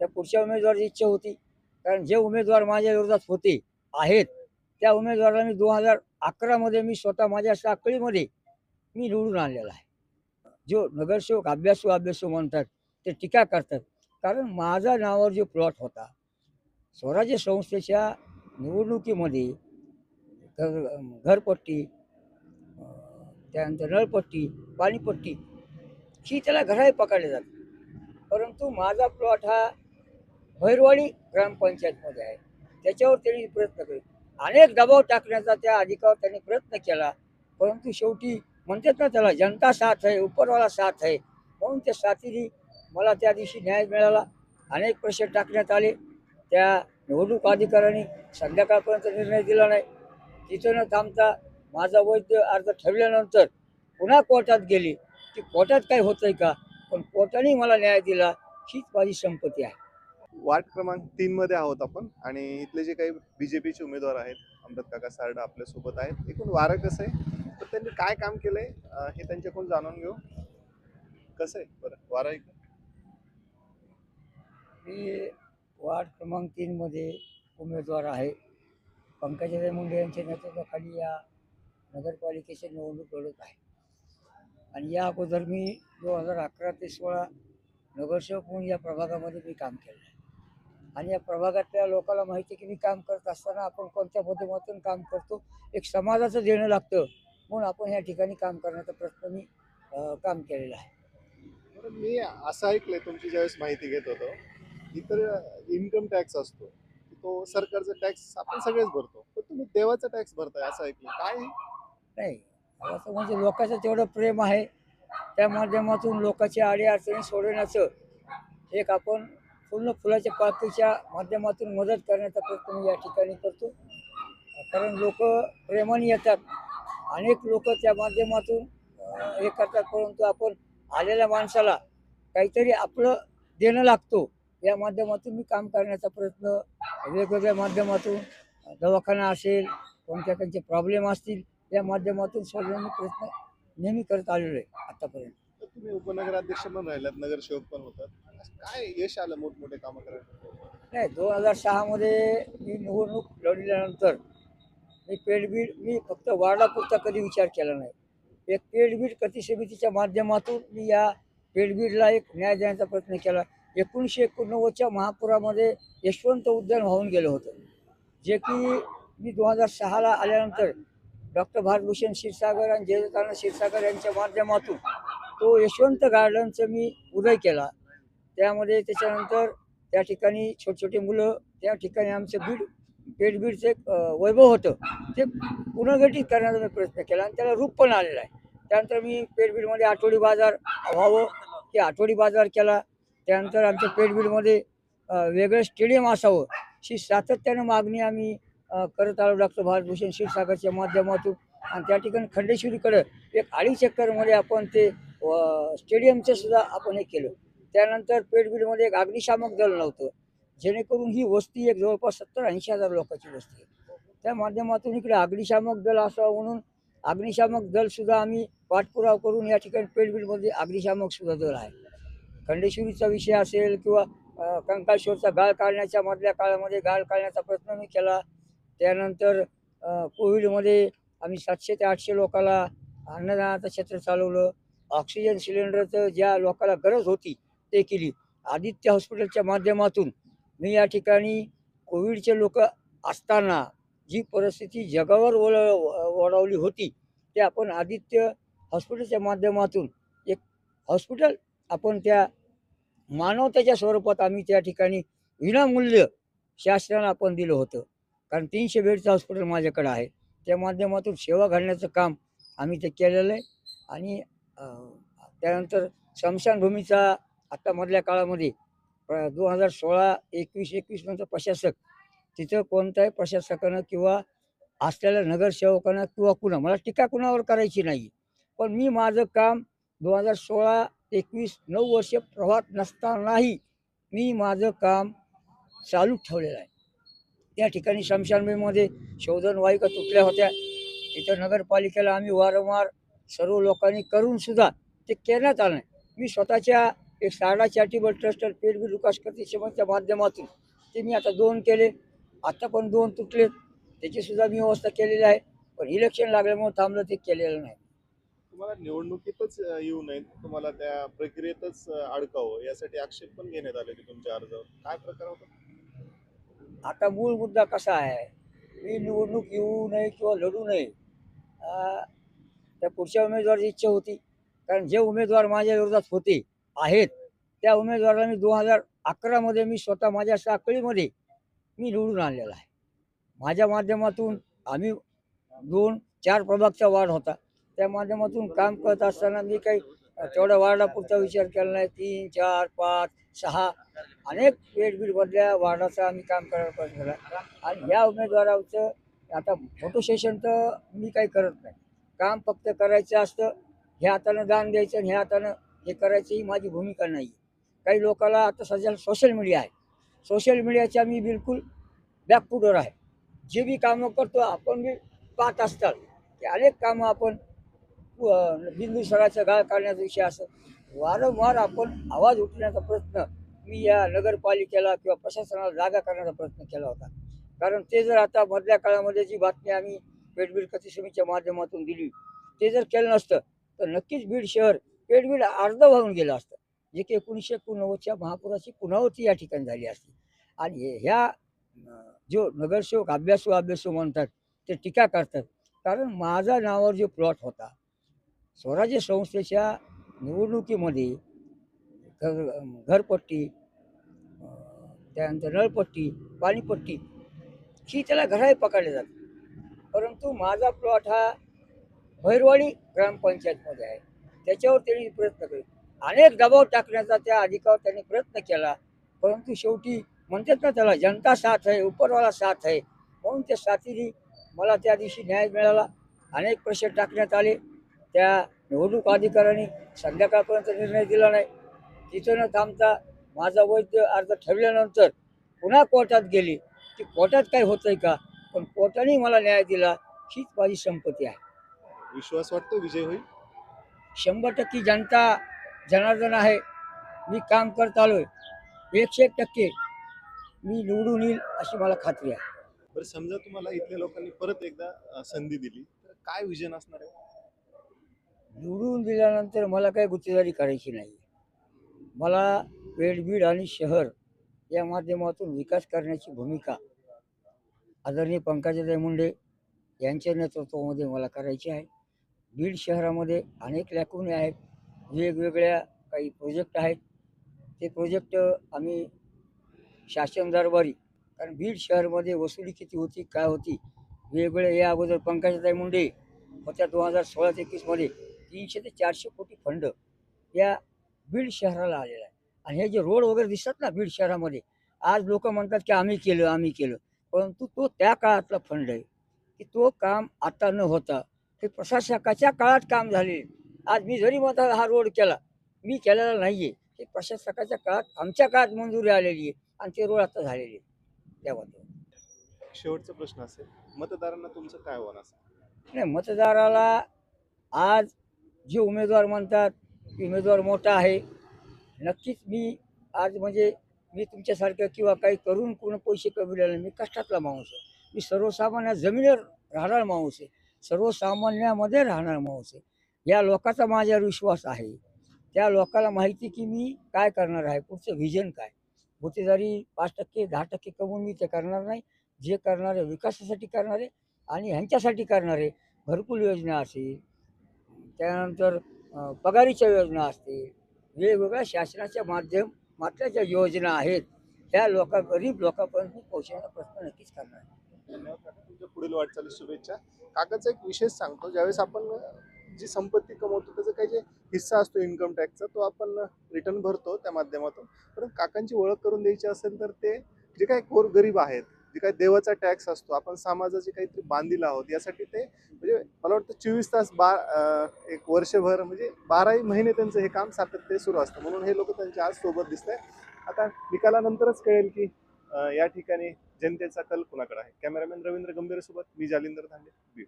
त्या पुढच्या उमेदवाराची इच्छा होती. कारण जे उमेदवार माझ्या विरोधात होते आहेत त्या उमेदवाराला मी दोन हजार अकरामध्ये मी स्वतः माझ्या साखळीमध्ये मी निवडून आणलेला आहे. जो नगरसेवक अभ्यासू अभ्यासू म्हणतात ते टीका करतात. कारण माझा नावावर जो प्लॉट होता स्वराज्य संस्थेच्या निवडणुकीमध्ये घर घरपट्टी त्यानंतर नळपट्टी पाणीपट्टी ही त्याला घराही पकडले जाते. परंतु माझा प्लॉट हा भैरवाडी ग्रामपंचायतमध्ये आहे. त्याच्यावर त्यांनी प्रयत्न केले. अनेक दबाव टाकण्याचा त्या अधिकावर त्यांनी प्रयत्न केला. परंतु शेवटी म्हणतात ना त्याला जनता साथ आहे उपरवाला साथ आहे. म्हणून त्या साथीने मला त्या दिवशी न्याय मिळाला. अनेक प्रश्न टाकण्यात आले. त्या निवडणूक अधिकाऱ्यांनी संध्याकाळपर्यंत निर्णय दिला नाही. तिथं न थांबता माझा वैध अर्ज ठरल्यानंतर पुन्हा कोर्टात गेली. की कोर्टात काय होतंय का? पण कोर्टाने मला न्याय दिला. हीच माझी संपत्ती आहे. वार्ड क्रमांक तीन मध्ये आहोत आपण. आणि इथले जे काही बीजेपीचे उमेदवार आहेत अमृत काका सारडा आपल्यासोबत आहेत. एकूण वारं कसं आहे? तर त्यांनी काय काम केलंय आहे हे त्यांच्याकडून जाणून घेऊ. कसं आहे? बरं वारं एक मी वार्ड क्रमांक तीनमध्ये उमेदवार आहे. पंकजाताई मुंडे यांच्या नेतृत्वाखाली या नगरपालिकेची निवडणूक लढत आहे. आणि या अगोदर मी दोन हजार अकरा ते सोळा नगरसेवक म्हणून या प्रभागामध्ये मी काम केलं आहे आणि या प्रभागातल्या लोकांना माहिती आहे की मी काम करत असताना आपण कोणत्या माध्यमातून काम करतो? एक समाजाचं देणं लागतं. म्हणून आपण या ठिकाणी काम करण्याचा प्रयत्न मी काम केलेलं आहे. मी असं ऐकलंय तुमची ज्यावेळेस माहिती घेत होतो इतर इन्कम टॅक्स असतो. तो सरकारचा टॅक्स आपण सगळेच भरतो. पण तुम्ही देवाचा टॅक्स भरताय असं ऐकलं काय? नाही. असं म्हणजे लोकांचं तेवढं प्रेम आहे. त्या माध्यमातून लोकांची अडीअडचणी सोडवण्याचं एक आपण पूर्ण फुलाच्या पाकळीच्या माध्यमातून मदत करण्याचा प्रयत्न मी या ठिकाणी करतो. कारण लोक प्रेमाने येतात. अनेक लोक त्या माध्यमातून हे करतात. परंतु आपण आलेल्या माणसाला काहीतरी आपलं देणं लागतो. या माध्यमातून मी काम करण्याचा प्रयत्न वेगवेगळ्या माध्यमातून दवाखाना असेल कोणत्या त्यांचे प्रॉब्लेम असतील या माध्यमातून सोडण्याचा प्रयत्न नेहमी करत आलेलो आहे आतापर्यंत. तुम्ही उपनगराध्यक्ष पण राहिलात नगरसेवक पण होतात. काय यश आलं मोठमोठे कामं करायला? नाही दोन हजार सहामध्ये मी निवडणूक लढल्यानंतर मी पेडबीड मी फक्त वार्डापुरता कधी विचार केला नाही. एक पेडबीड कृती समितीच्या माध्यमातून मी या पेडबीडला एक न्याय देण्याचा प्रयत्न केला. एकोणीसशे एकोणनव्वदच्या महापुरामध्ये यशवंत उद्यान वाहून गेलं होतं. जे की मी दोन हजार सहाला आल्यानंतर डॉक्टर भारतभूषण क्षीरसागर आणि जयकांत क्षीरसागर यांच्या माध्यमातून तो यशवंत गार्डनचं मी उदय केला. त्यामध्ये त्याच्यानंतर त्या ठिकाणी छोटे छोटे मुलं त्या ठिकाणी आमचं बीड पेटबीडचं एक वैभव होतं. ते पुनर्गठित करण्याचा मी प्रयत्न केला आणि त्याला रूप पण आलेलं आहे. त्यानंतर मी पेटबीडमध्ये आठवडी बाजार व्हावं की आठवडी बाजार केला. त्यानंतर आमच्या पेटबीडमध्ये वेगळं स्टेडियम असावं ही सातत्यानं मागणी आम्ही करत आलो डॉक्टर भारतभूषण क्षीरसागरच्या माध्यमातून. आणि त्या ठिकाणी खंडेश्वरीकडं एक अडीच एकरमध्ये आपण ते व स्टेडियमचं सुद्धा आपण हे केलं. त्यानंतर पेडबिलमध्ये एक अग्निशामक दल नव्हतं. जेणेकरून ही वस्ती एक जवळपास सत्तर ऐंशी हजार लोकांची वस्ती आहे. त्या माध्यमातून इकडे अग्निशामक दल असावं म्हणून अग्निशामक दलसुद्धा आम्ही पाठपुरावा करून या ठिकाणी पेडबिलमध्ये अग्निशामक सुद्धा दल आहे. खंडेश्वरीचा विषय असेल किंवा कंकाळश्वरचा गाळ काढण्याच्या मधल्या काळामध्ये गाळ काढण्याचा प्रयत्न मी केला. त्यानंतर कोविडमध्ये आम्ही सातशे ते आठशे लोकाला अन्नदानाचं क्षेत्र चालवलं. ऑक्सिजन सिलेंडरचं ज्या लोकांना गरज होती ते केली. आदित्य हॉस्पिटलच्या माध्यमातून मी या ठिकाणी कोविडचे लोक असताना जी परिस्थिती जगावर ओळ ओढावली होती ते आपण आदित्य हॉस्पिटलच्या माध्यमातून एक हॉस्पिटल आपण त्या मानवतेच्या स्वरूपात आम्ही त्या ठिकाणी विनामूल्य शासनानं आपण दिलं होतं. कारण तीनशे बेडचं हॉस्पिटल माझ्याकडे आहे. त्या माध्यमातून सेवा घालण्याचं काम आम्ही ते केलेलं आहे. आणि त्यानंतर स्मशानभूमीचा आत्ता मधल्या काळामध्ये दोन हजार सोळा एकवीस एकवीस नंतर प्रशासक तिथं कोणत्याही प्रशासकानं किंवा असलेल्या नगरसेवकानं किंवा कुणा मला टीका कुणावर करायची नाही. पण मी माझं काम दोन हजार सोळा एकवीस नऊ वर्ष प्रवाहात नसतानाही मी माझं काम चालू ठेवलेलं आहे. त्या ठिकाणी शमशानभूमीमध्ये शोधन वाहिका तुटल्या होत्या. तिथं नगरपालिकेला आम्ही वारंवार सर्व लोकांनी करून सुद्धा ते करण्यात आलं नाही. मी स्वतःच्या एक सारडा चॅरिटेबल ट्रस्ट आणि पेडबीड विकास प्रतिष्ठानच्या माध्यमातून. ते मी आता दोन केले. आता पण दोन तुटलेत त्याचीसुद्धा मी व्यवस्था केलेली आहे. पण इलेक्शन लागल्यामुळे थांबलं ते केलेलं नाही. तुम्हाला निवडणुकीतच येऊ नयेत. तुम्हाला त्या प्रक्रियेतच अडकावं यासाठी आक्षेप पण घेण्यात आले होते तुमच्या अर्जावर. काय प्रकार होता? आता मूळ मुद्दा कसा आहे? मी निवडणूक येऊ नये किंवा लढू नये. त्या पुढच्या उमेदवाराची इच्छा होती. कारण जे उमेदवार माझ्या विरोधात होते आहेत त्या उमेदवाराला मी दोन हजार अकरामध्ये मी स्वतः माझ्या साखळीमध्ये मी निवडून आणलेला आहे. माझ्या माध्यमातून आम्ही दोन चार प्रभागचा वाढ होता. त्या माध्यमातून काम करत असताना मी काही तेवढ्या तेवढ्या वार्डापुरता विचार केला नाही. तीन चार पाच सहा अनेक पेडबीडमधल्या वार्डाचा आम्ही काम करायला प्रयत्न केला. आणि या उमेदवाराचं आता फोटो सेशन तर मी काही करत नाही. काम फक्त करायचं असतं ह्या हातानं दान द्यायचं आणि ह्या हातानं हे करायची ही माझी भूमिका नाही. काही लोकाला आता सध्या सोशल मीडिया आहे. सोशल मीडियाच्या मी बिलकुल बॅकफुटवर आहे. जे बी कामं करतो आपण बी पाहत असतात. की अनेक कामं आपण बिंदुसराचा बिंदू गाळ काढण्याचा विषय असं वारंवार आपण आवाज उठण्याचा प्रयत्न मी या नगरपालिकेला किंवा प्रशासनाला जागा करण्याचा प्रयत्न केला होता. कारण ते जर आता मधल्या काळामध्ये जी बातमी आम्ही पेटबीड समितीच्या माध्यमातून दिली. ते जर केलं नसतं तर नक्कीच बीड शहर पेटबीड अर्ध वाहून गेलं असतं. जे की एकोणीसशे एकोणनव्वदच्या महापुराची पुनरावृत्ती या ठिकाणी झाली असती. आणि ह्या जो नगरसेवक अभ्यासू अभ्यासू म्हणतात ते टीका करतात. कारण माझा नावावर जो प्लॉट होता स्वराज्य संस्थेच्या निवडणुकीमध्ये घर घरपट्टी त्यानंतर नळपट्टी पाणीपट्टी ही त्याला घराही पकडले जाते. परंतु माझा प्लॉट हा भैरवाडी ग्रामपंचायतमध्ये आहे. त्याच्यावर त्यांनी प्रयत्न केले. अनेक दबाव टाकण्याचा त्या अधिकावर त्यांनी प्रयत्न केला. परंतु शेवटी म्हणतात ना त्याला जनता साथ आहे उपरवाला साथ आहे. म्हणून त्या साथीने मला त्या दिवशी न्याय मिळाला. अनेक प्रश्न टाकण्यात आले. त्या निवडणूक अधिकाऱ्यांनी संध्याकाळपर्यंत निर्णय दिला नाही. तिथं न थांबता माझा वैद्य अर्ज ठरल्यानंतर पुन्हा कोर्टात गेली. की कोर्टात काय होतंय का? पण कोर्टाने मला न्याय दिला हीच माझी संपत्ती आहे. विश्वास वाटतो विजय होईल? शंभर टक्के जनता जनार्दन आहे. मी काम करत आलोय. एकशे एक टक्के मी निवडून येईल अशी मला खात्री आहे. बरं समजा तुम्हाला इथल्या लोकांनी परत एकदा अं, संधी दिली तर काय विजन असणार आहे? निवडून दिल्यानंतर मला काही गुत्तेदारी करायची नाही. मला पेडबीड आणि शहर या माध्यमातून विकास करण्याची भूमिका आदरणीय पंकजाताई मुंडे यांच्या नेतृत्वामध्ये मला करायची आहे. बीड शहरामध्ये अनेक लॅकुने आहेत. वेगवेगळ्या काही प्रोजेक्ट आहेत. ते प्रोजेक्ट आम्ही शासन दरबारी कारण बीड शहरमध्ये वसुली किती होती काय होती वेगवेगळ्या या अगोदर पंकजाताई मुंडे होत्या दोन हजार सोळा ते एकवीसमध्ये तीनशे ते चारशे कोटी फंड या बीड शहराला आलेला आहे. आणि हे जे रोड वगैरे दिसतात ना बीड शहरामध्ये आज लोक म्हणतात की आम्ही केलं आम्ही केलं. परंतु तो त्या काळातला फंड आहे की तो काम आता न होता. हे प्रशासकाच्या काळात काम झाले. आज मी जरी म्हणता हा रोड केला मी केलेला नाही आहे हे प्रशासकाच्या काळात आमच्या काळात मंजुरी आलेली आहे आणि ते रोड आता झालेले आहे त्यामध्ये शेवटचा प्रश्न असेल मतदारांना तुमचं काय आव्हान असेल? नाही मतदाराला आज जे उमेदवार म्हणतात की उमेदवार मोठा आहे नक्कीच मी आज म्हणजे मी तुमच्यासारखं किंवा काही करून कोण पैसे कमविलेले मी कष्टातला माणूस आहे. मी सर्वसामान्य जमिनीवर राहणार माणूस आहे. सर्वसामान्यामध्ये राहणार माणूस आहे. या लोकाचा माझ्यावर विश्वास आहे. त्या लोकाला माहिती की मी काय करणार आहे? पुढचं व्हिजन काय? गुत्तेदारी पाच टक्के दहा टक्के कमवून मी ते करणार नाही. जे करणारे विकासासाठी करणारे आणि ह्यांच्यासाठी करणारे घरकुल योजना असेल त्यानंतर पगारीच्या योजना असतील वेगवेगळ्या शासनाच्या माध्यम मात्र ज्या योजना आहेत. त्या लोका गरीब लोकांपर्यंत मी पोहोचण्याचा प्रयत्न नक्कीच करणार आहे तुमच्या पुढील वाटचाली शुभेच्छा. काकाचा एक विशेष सांगतो ज्यावेळेस आपण जी संपत्ती कमवतो त्याचा काही जे हिस्सा असतो इन्कम टॅक्सचा तो आपण रिटर्न भरतो त्या माध्यमातून. पण काकांची ओळख करून द्यायची असेल तर ते जे काही कोर गरीब आहेत जे काही देवाचा टॅक्स असतो आपण समाजाची काहीतरी बांधील आहोत यासाठी ते म्हणजे मला वाटतं चोवीस तास बा एक वर्षभर म्हणजे बाराही महिने त्यांचं हे काम सातत्य सुरू असतं. म्हणून हे लोक त्यांच्या आज सोबत दिसत आता निकालानंतरच कळेल की या ठिकाणी जनतेचा कल कुणाकडे आहे? कॅमेरामॅन रवींद्र गंभीर सोबत मी जालिंदर धांडे बीड.